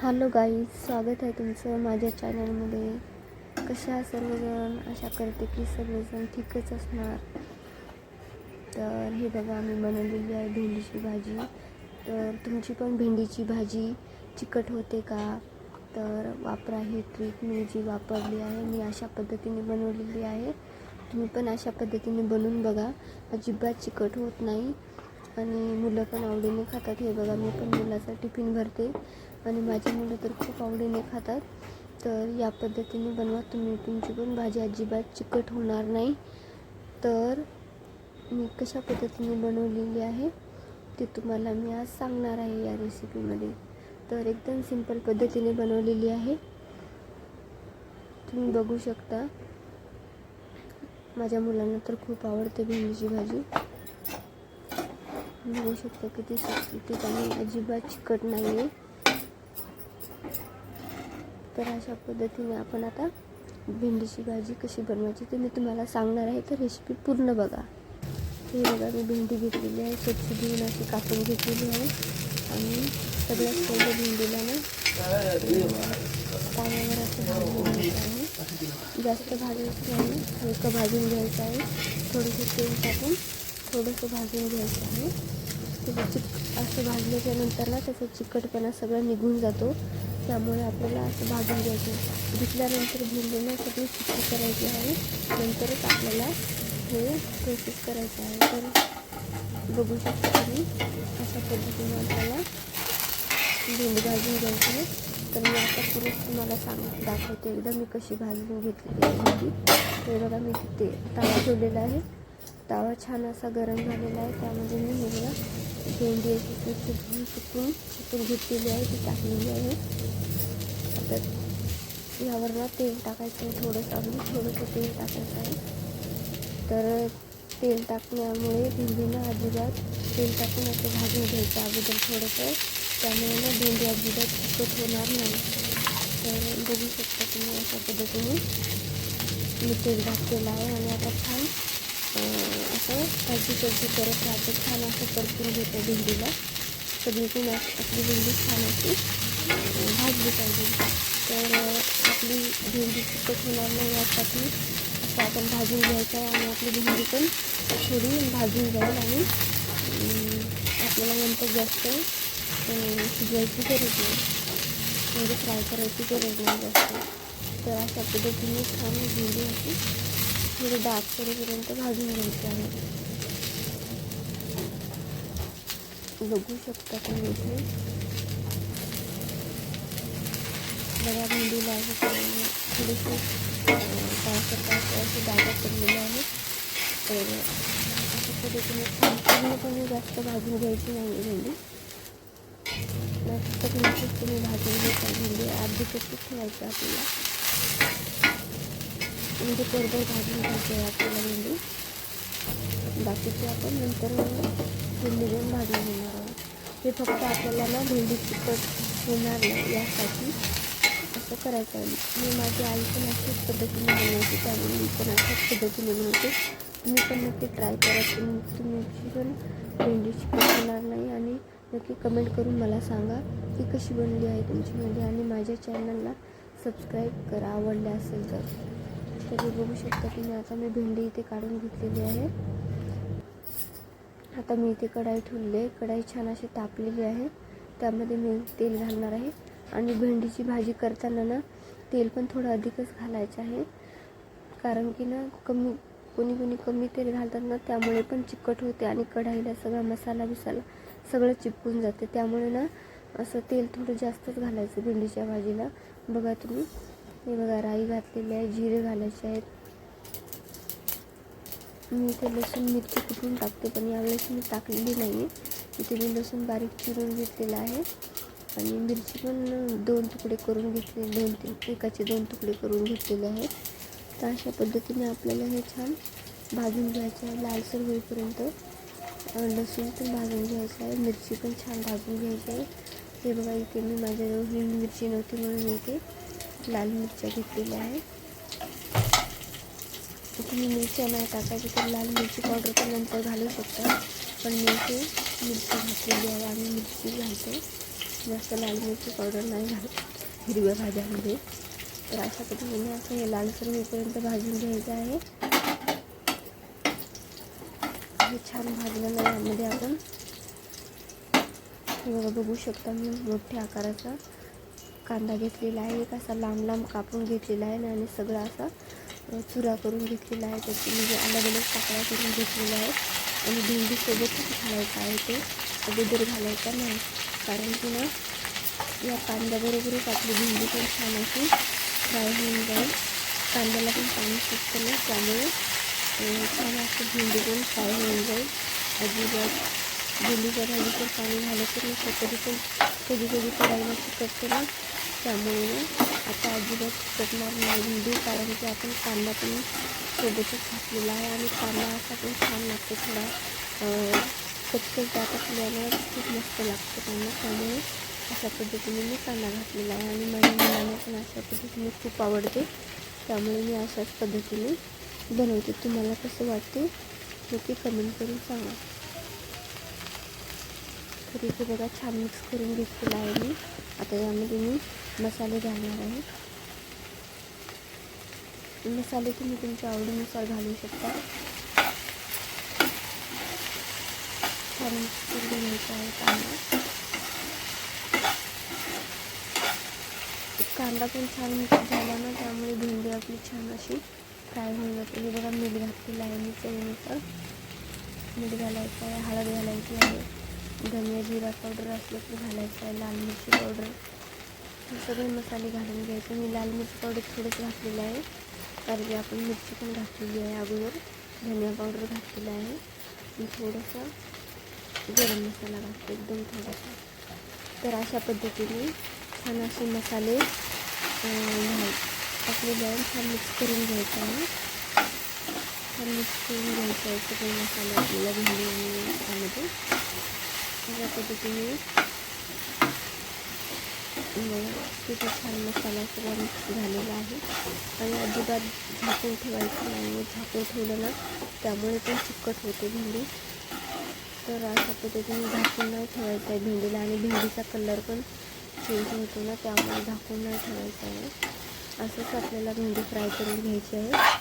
Hello guys स्वागत आहे तुमचं माझ्या चॅनलमध्ये कशा सर्वजण? आशा करते की सर्वजण ठीकच असणार. तर हे बघा आम्ही बनवलेली आहे भेंडीची भाजी. तर तुमची पण भेंडीची भाजी चिकट होते का? तर वापरा ही ट्रिक मी जी वापरली आहे मी अशा पद्धतीने बनवलेली आहे. तुम्ही पण अशा पद्धतीने बनवून बघा. अजिबात चिकट होत नाही आणि मुलं पण आवडीने खातात. हे बघा मी पण मुलाचा टिफिन भरते. आणि माझी मुलं तर खूप आवडीने खातात. तर या पद्धतीने बनवा. तुम्ही तुमची पण भाजी अजिबात चिकट होणार नाही. तर मी कशा पद्धतीने बनवलेली आहे ते तुम्हाला मी आज सांगणार आहे या रेसिपीमध्ये तर एकदम सिंपल पद्धतीने बनवलेली आहे. तुम्ही बघू शकता. माझ्या मुलांना तर खूप आवडते भेंडीची भाजी. बघू शकता किती किती आणि अजिबात चिकट नाही आहे तर अशा पद्धतीने आपण आता भेंडीची भाजी कशी बनवायची ते मी तुम्हाला सांगणार आहे. तर रेसिपी पूर्ण बघा. हे बघा मी भेंडी घेतलेली आहे. स्वच्छ धुवून अशी कापून घेतलेली आहे. आणि सगळ्यात पहिले भेंडीला ना पाण्यावर असं भाजून घ्यायचं आहे. जास्त भाजायचं नाही. हलकं भाजून घ्यायचं आहे. थोडंसं तेल टाकून थोडंसं भाजून घ्यायचं आहे. त्याचं चिक असं भाजल्याच्या नंतर ना त्याचा चिकटपणा सगळा निघून जातो. त्यामुळे आपल्याला असं भाजून घ्यायचं घेतल्यानंतर भेंडीनं सगळी करायची आहे. नंतरच आपल्याला हे प्रोसेस करायचं आहे. तर बघू शकता तुम्ही अशा पद्धतीने आपल्याला भेंडी भाजून घ्यायची आहे. तर मी आता पुरुष तुम्हाला सांग दाखवते एकदा मी कशी भाजून घेतली आहे भेंडी बघा मी तिथे तवा ठेवलेला आहे. तवा छान असा गरम झालेला आहे. त्यामध्ये भेंडी अशी स्वच्छ धुवून सुकून सुकून घेतलेली आहे ती टाकलेली आहे. आता यावर ना तेल टाकायचं आहे थोडंसं अगदी थोडंसं तेल टाकायचं आहे. तर तेल टाकण्यामुळे भेंडीनं अजिबात तेल टाकून असं भाजून घ्यायचं अगोदर थोडंसं. त्यामुळे ना भेंडी अजिबात चिकट होणार नाही. तर बघू शकता तुम्ही अशा पद्धतीने मी तेल घातलेलं आहे आणि आता छान असं भाजी सब्जी करत राहते. छान असं परतून घेतो भेंडीला. सगळीकडून आपली भेंडी छान अशी भाजली पाहिजे. तर आपली भेंडी चिकट होणार नाही यासाठी असं आपण भाजून घ्यायचं आहे आणि आपली भेंडी पण थोडी भाजून जाईल आणि आपल्याला नंतर जास्त शिजवायची गरज नाही. म्हणजे फ्राय करायची गरज नाही जास्त. तर अशा पद्धतीने छान भेंडी अशी थोडं डार्क करेपर्यंत भाजून घ्यायचं आहे. बघू शकता तुम्ही इथे. बऱ्या भेंडीला असं थोडेसे पावसात असे डागा पडलेले आहेत. तर अशा पद्धतीने पूर्णपणे जास्त भाजून घ्यायची नाही भेंडी मस्त तुम्ही भाजून घ्यायचा भेंडी अर्धी कशी ठेवायचं आपल्याला? म्हणजे कोरडं भाजून घ्यायचं आपल्याला भेंडी बाकीचे आपण नंतर भेंडी घेऊन भाजून घेणार आहोत. हे फक्त आपल्याला ना भेंडी चिकट होणार नाही यासाठी असं करायचं आहे. मी माझी आई पण अशाच पद्धतीने बनवायची त्यामुळे मी पण अशाच पद्धतीने बनवते. तुम्ही पण नक्की ट्राय करा. तुम्ही तुमची पण भेंडी चिकट होणार नाही आणि नक्की कमेंट करून मला सांगा की कशी बनली आहे तुमची भेंडी. आणि माझ्या चॅनलला सबस्क्राईब करा आवडले असेल तर. तर बघू शकता की मी आता मी भेंडी इथे काढून घेतलेली आहे. आता मी इथे कढाई ठेवली कढाई छान अशी तापलेली आहे. त्यामध्ये मी तेल घालणार आहे. आणि भेंडीची भाजी करताना ना तेल पण थोडं अधिकच घालायचं आहे. कारण की ना कमी कोणी कोणी कमी तेल घालतात ना त्यामुळे पण चिकट होते आणि कढाईला सगळा मसाला बिसाला सगळं चिपकून जाते. त्यामुळे ना असं तेल थोडं जास्तच घालायचं भेंडीच्या भाजीला. बघा तुम्ही. हे बघा राई घातलेली आहे जिरे घालायचे आहेत. मी इथे लसूण मिरची कुठून टाकते पण यावेळेस मी टाकलेली नाही आहे इथे मी लसूण बारीक चिरून घेतलेला आहे. आणि मिरची पण दोन तुकडे करून घेतले दोन तीन एकाचे दोन तुकडे करून घेतलेले आहेत. तर अशा पद्धतीने आपल्याला हे छान भाजून घ्यायचं आहे लालसर होईपर्यंत. लसूण पण भाजून घ्यायचं आहे मिरची पण छान भाजून घ्यायची आहे. हे बघा इथे मी माझ्याजवळ ही मिरची नव्हती म्हणून मी इथे लाल मिरच्या घेतलेल्या आहे तुम्ही मिरच्या नाही टाकायची तर लाल मिरची पावडर पण नंतर घालू शकता. पण मी इथे मिरची घातलेली आहे आणि मिरची घालते. जास्त लाल मिरची पावडर नाही घालत हिरव्या भाज्यामध्ये. तर अशा पद्धतीने असं हे लालसर होईपर्यंत भाजून घ्यायचं आहे. हे छान भाजलं नाही यामध्ये आपण बघू शकता मी मोठ्या आकाराचा. कांदा घेतलेला आहे एक असा लांब लांब कापून घेतलेला आहे आणि सगळा असा चुरा करून घेतलेला आहे. त्याची म्हणजे अलग अलग पाकळ्या करून घेतलेल्या आहेत आणि भेंडीसोबतच घालायचा आहे ते अगोदर घालायचा नाही. कारण की ना या कांद्याबरोबरच आपली भेंडी पण छान अशी फ्राय होऊन जाईल. कांद्याला पण पाणी सुटतं ना त्यामुळे छान असं भेंडी पण फ्राय होऊन जाईल. अजिबात भेंडीच्या भाजीचं पाणी झालं नाही कधी पण कधी कधी करायला चिकटते ना त्यामुळे ना आता अजिबात चटणार नाही. भेंडी कारण की आपण कांदा पण सोबतच घातलेला आहे आणि कांदा असा पण छान लागतो थोडा. अ, कचकच जात असल्यानं खूप मस्त लागतं कांदा. त्यामुळे अशा पद्धतीने मी कांदा घातलेला आहे आणि माझ्या मुलांना पण अशा पद्धतीने खूप आवडते. त्यामुळे मी अशाच पद्धतीने बनवते. तुम्हाला कसं वाटते? हे ते कमेंट करून सांगा. तर इथे बघा छान मिक्स करून घेतलेलं आहे मी. आता यामध्ये मी मसाले घालणार आहे. मसाले तुम्ही तुमच्या आवडीनुसार घालू शकता. छान मिक्स आहे कांदा. कांदा पण छान मिक्स झाला ना त्यामुळे भेंडी आपली छान अशी फ्राय होऊन जाते. हे बघा मीठ घातलेलं आहे मी चवीनुसार. मीठ घालायचं आहे हळद घालायची आहे. धनिया जिरा पावडर असलं तर घालायचं आहे लाल मिरची पावडर. सगळे मसाले घालून घ्यायचे. मी लाल मिरची पावडर थोडंच घातलेलं आहे. कारण की आपण मिरची पण घातलेली आहे अगोदर. धनिया पावडर घातलेला आहे. मी थोडंसं गरम मसाला घातला एकदम थोडासा. तर अशा पद्धतीने छान असे मसाले टाकलेले आहे छान मिक्स करून घ्यायचं आहे. छान मिक्स करून घ्यायचं आहे सगळे मसाले आपल्याला भेंडी आणि त्यामध्ये अशा पद्धतीने किती तिथे छान मसाला सगळा मिक्स झालेला आहे. आणि अजिबात झाकून ठेवायचं नाही झाकून ठेवलं ना त्यामुळे पण चिकट होते भेंडी. तर अशा पद्धतीने झाकून नाही ठेवायचं आहे भेंडीला. आणि भेंडीचा कलर पण चेंज होतो ना त्यामुळे झाकून नाही ठेवायचं आहे. असंच आपल्याला भेंडी फ्राय करून घ्यायची आहे.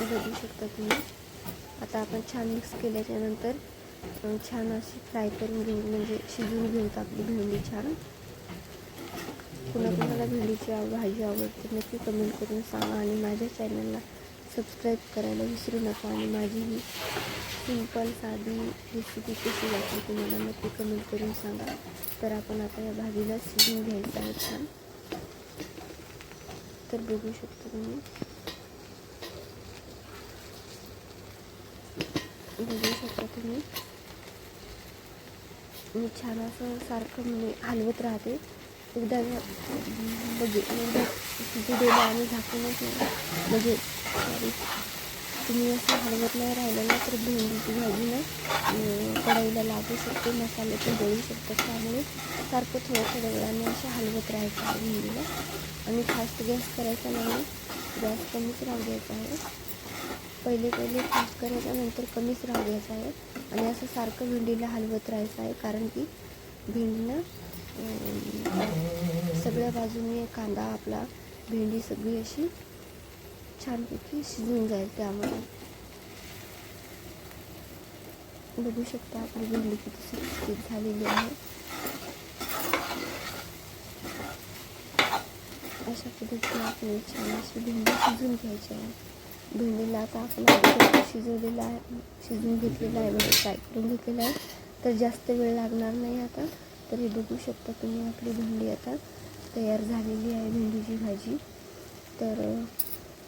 बघू शकता तुम्ही. आता आपण छान मिक्स केल्याच्यानंतर छान अशी फ्राय करून घेऊ म्हणजे शिजून घेऊ आपली भेंडी छान. पुन्हा तुम्हाला भेंडीची आव भाजी आवडते नक्की कमेंट करून सांगा आणि माझ्या चॅनलला सबस्क्राईब करायला विसरू नका आणि माझी ही सिंपल साधी रेसिपी कशी वाटली तुम्हाला नक्की कमेंट करून सांगा. तर आपण आता या भाजीला शिजून घ्यायचं आहे छान. तर बघू शकता तुम्ही. बघू शकता तुम्ही. मी छान असं सारखं म्हणजे हलवत राहते. एकदा बघे म्हणजे एकदा शिजू आणि झाकूनच म्हणजे तुम्ही असं हलवत नाही राहिलं ना तर भेंडीची भाजी ना लागू शकते मसाले पण जळू शकतात त्यामुळे सारखं थोड्या थोड्या वेळाने असं हलवत राहायचं आहे भेंडीला. आणि फास्ट गॅस करायचा नाही. गॅस कमीच राहू द्यायचा आहे. पहिले पहिले फास्ट करायचा नंतर कमीच राहू द्यायचा आहे. आणि असं सारखं भेंडीला हलवत राहायचं आहे कारण की भेंडीनं सगळ्या बाजूने कांदा आपला भेंडी सगळी अशी छानपैकी शिजून जाईल त्यामुळे. बघू शकता आपली भेंडी किती सुरक्षित झालेली आहे. अशा पद्धतीने आपण छान अशी भेंडी शिजून घ्यायची आहे. भेंडीला आता आपण शिजवलेला आहे शिजवून घेतलेला आहे म्हणजे फ्राय करून घेतलेला आहे. तर जास्त वेळ लागणार नाही आता. तर हे बघू शकता तुम्ही आपली भेंडी आता तयार झालेली आहे भेंडीची भाजी. तर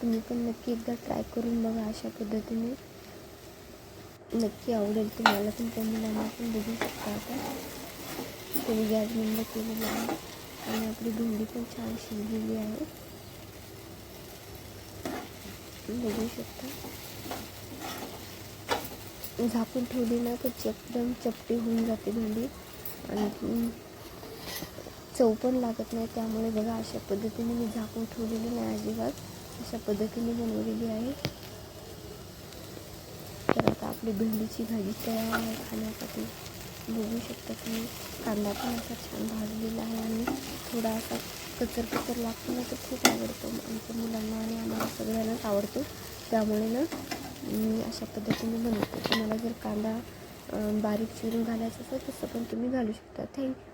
तुम्ही पण नक्की एकदा ट्राय करून बघा अशा पद्धतीने. नक्की आवडेल तुम्हाला पण त्या मुलांना पण बघू शकता आता. तुम्ही गॅस बंद केलेला आहे आणि आपली भेंडी पण छान शिजलेली आहे. बघू शकता झाकून ठेवली ना तर एकदम चपटी होऊन जाते भेंडी. आणि चव पण लागत नाही त्यामुळे बघा अशा पद्धतीने मी झाकून ठेवलेली नाही अजिबात. अशा पद्धतीने बनवलेली आहे. तर आता आपली भेंडीची भाजी तयार आहे खाण्यासाठी बघू शकता तुम्ही. कांदा पण असा छान भाजलेला आहे आणि थोडा असा कचर कचर लागतो ना तर खूप आवडतो. आमच्या मुलांना आणि आम्हाला सगळ्यांनाच आवडतो. त्यामुळे ना मी अशा पद्धतीने बनवते. तुम्हाला जर कांदा बारीक चिरून घालायचा असेल तसं पण तुम्ही घालू शकता. थँक्यू